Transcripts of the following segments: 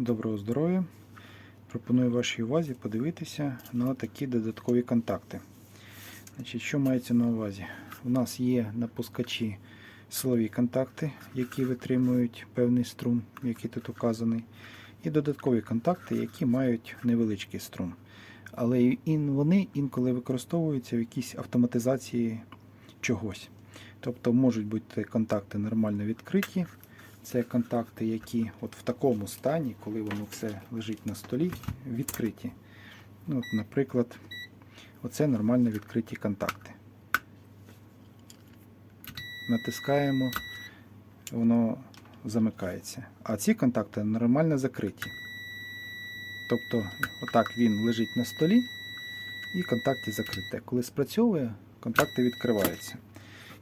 Доброго здоров'я! Пропоную вашій увазі подивитися на такі додаткові контакти. Значить, Що мається на увазі? У нас є на пускачі силові контакти, які витримують певний струм, який тут указаний, і додаткові контакти, які мають невеличкий струм. Але вони інколи використовуються в якійсь автоматизації чогось. Тобто можуть бути контакти нормально відкриті. Це контакти, які от в такому стані, коли воно все лежить на столі, відкриті. Ну, от, Наприклад, оце нормально відкриті контакти. Натискаємо, воно замикається. А ці контакти нормально закриті. Тобто, отак він лежить на столі і контакти закрите. Коли спрацьовує, контакти відкриваються.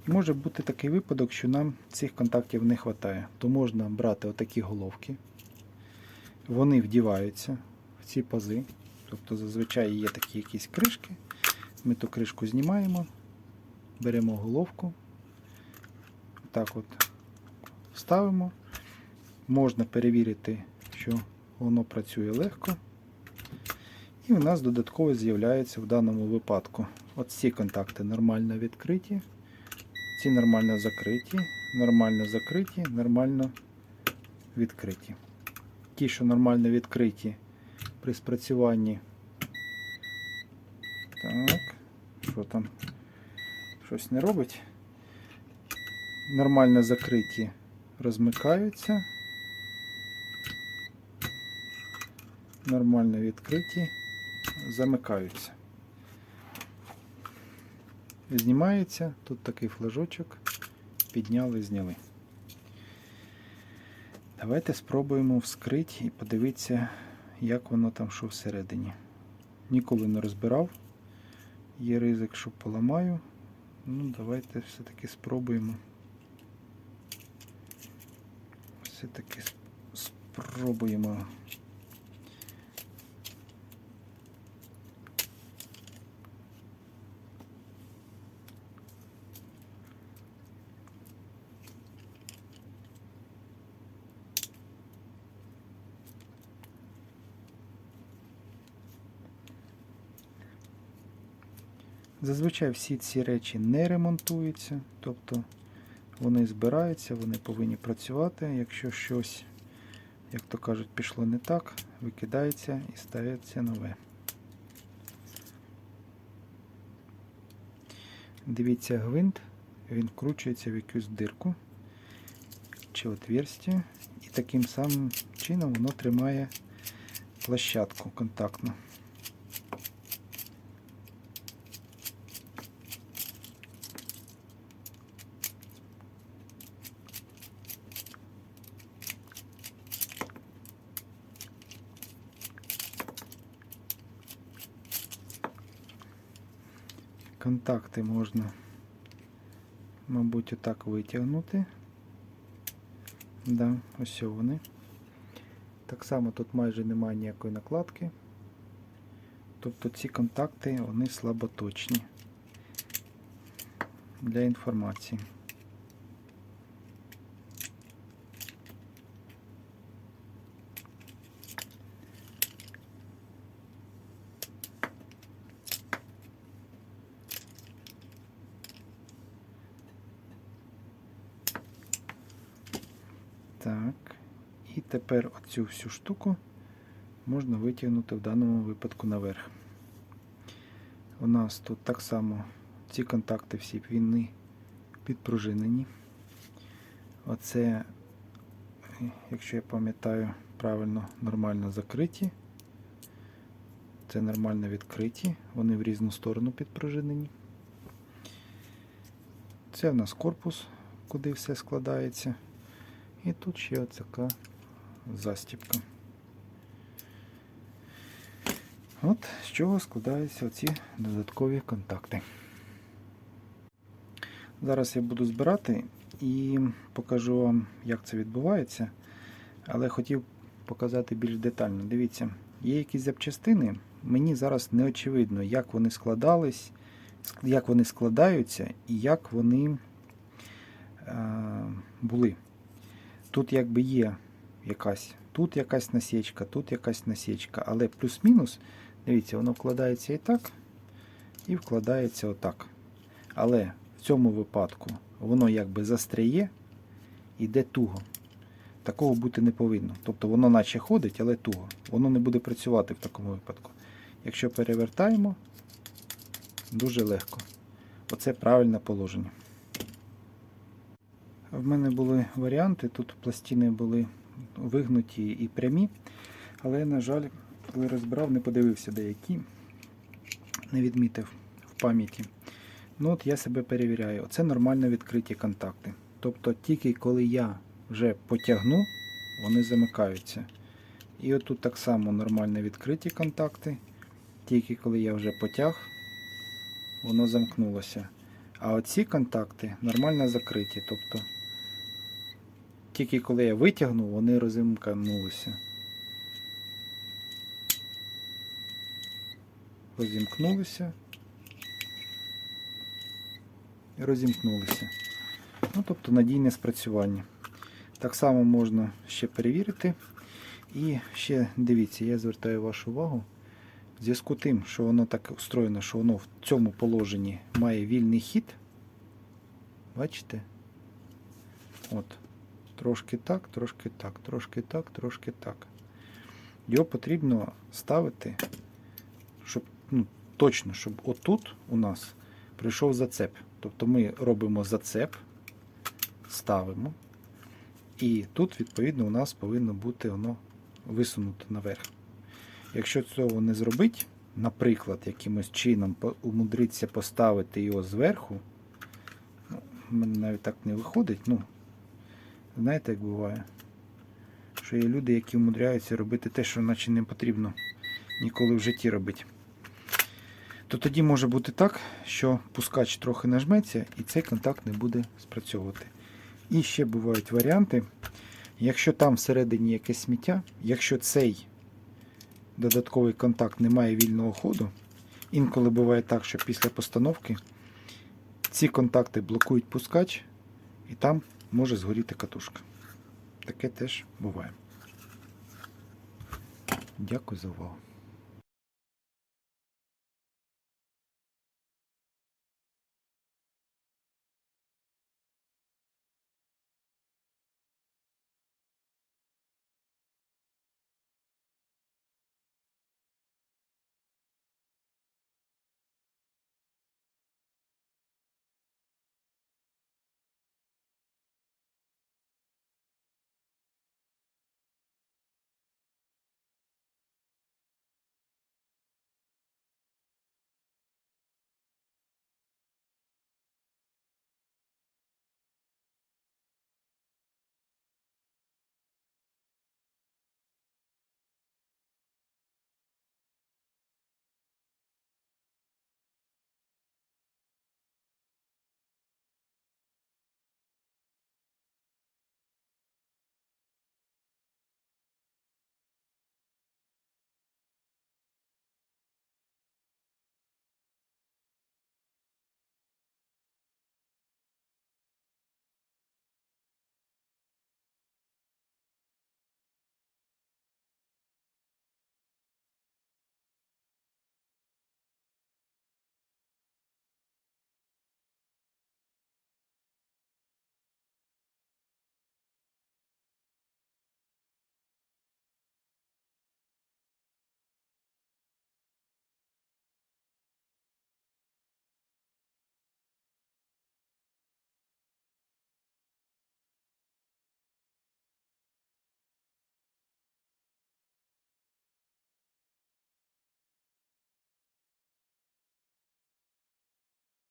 Може бути такий випадок, що нам цих контактів не вистачає. То можна брати отакі головки. Вони вдіваються в ці пази. Тобто зазвичай є такі якісь кришки. Ми ту кришку знімаємо, беремо головку. Так от ставимо. Можна перевірити, що воно працює легко. І у нас додатково з'являється в даному випадку. От ці контакти нормально відкриті. Ці нормально закриті, нормально закриті, нормально відкриті. Ті, що нормально відкриті при спрацюванні. Так, що там? Щось не робить. Нормально закриті розмикаються. Нормально відкриті, замикаються знімається. Тут такий флажочок. Підняли, зняли. Давайте спробуємо вскрити і подивитися, як воно там що всередині. Ніколи не розбирав. Є ризик, що поламаю. Ну, давайте все-таки спробуємо. Все-таки спробуємо. Зазвичай всі ці речі не ремонтуються, тобто вони збираються, вони повинні працювати. Якщо щось, як то кажуть, пішло не так, викидається і ставиться нове. Дивіться гвинт, він вкручується в якусь дирку чи отверстие, і таким самим чином воно тримає площадку контактну. Контакти можна, мабуть, отак витягнути. Да, ось вони. Так само тут майже немає ніякої накладки. Тобто ці контакти вони слаботочні для інформації. Так. І тепер оцю всю штуку можна витягнути в даному випадку наверх. У нас тут так само ці контакти всі вони підпружинені. Оце, якщо я пам'ятаю правильно, нормально закриті. Це нормально відкриті, вони в різну сторону підпружинені. Це в нас корпус, куди все складається. І тут ще така застіпка. От з чого складаються оці додаткові контакти. Зараз я буду збирати і покажу вам, як це відбувається. Але хотів показати більш детально. Дивіться, є якісь запчастини. Мені зараз не очевидно, як вони складались, як вони складаються і як вони е, були. Тут якби є якась тут якась насічка, тут якась насічка. Але плюс-мінус, дивіться, воно вкладається і так, і вкладається отак. Але в цьому випадку воно якби застряє, іде туго. Такого бути не повинно. Тобто воно наче ходить, але туго. Воно не буде працювати в такому випадку. Якщо перевертаємо, дуже легко. Оце правильне положення. В мене були варіанти, тут пластини були вигнуті і прямі, але, на жаль, коли розбирав, не подивився деякі, не відмітив в пам'яті. Ну от я себе перевіряю. Оце нормально відкриті контакти. Тобто тільки коли я вже потягну, вони замикаються. І отут так само нормально відкриті контакти. Тільки коли я вже потяг, воно замкнулося. А оці контакти нормально закриті. Тобто тільки коли я витягнув, вони розімкнулися. Розімкнулися. І розімкнулися. Ну, тобто надійне спрацювання. Так само можна ще перевірити. І ще дивіться, я звертаю вашу увагу. В зв'язку тим, що воно так устроєно, що воно в цьому положенні має вільний хід. Бачите? От. Трошки так, трошки так, трошки так, трошки так. Його потрібно ставити, щоб ну, точно, щоб отут у нас прийшов зацеп. Тобто ми робимо зацеп, ставимо. І тут, відповідно, у нас повинно бути воно висунуто наверх. Якщо цього не зробити, наприклад, якимось чином умудриться поставити його зверху, ну, в мене навіть так не виходить. Ну, знаєте, як буває? Що є люди, які умудряються робити те, що наче не потрібно ніколи в житті робити. То тоді може бути так, що пускач трохи нажметься і цей контакт не буде спрацьовувати. І ще бувають варіанти. Якщо там всередині якесь сміття, якщо цей додатковий контакт не має вільного ходу, інколи буває так, що після постановки ці контакти блокують пускач, і там може згоріти катушка. Таке теж буває. Дякую за увагу.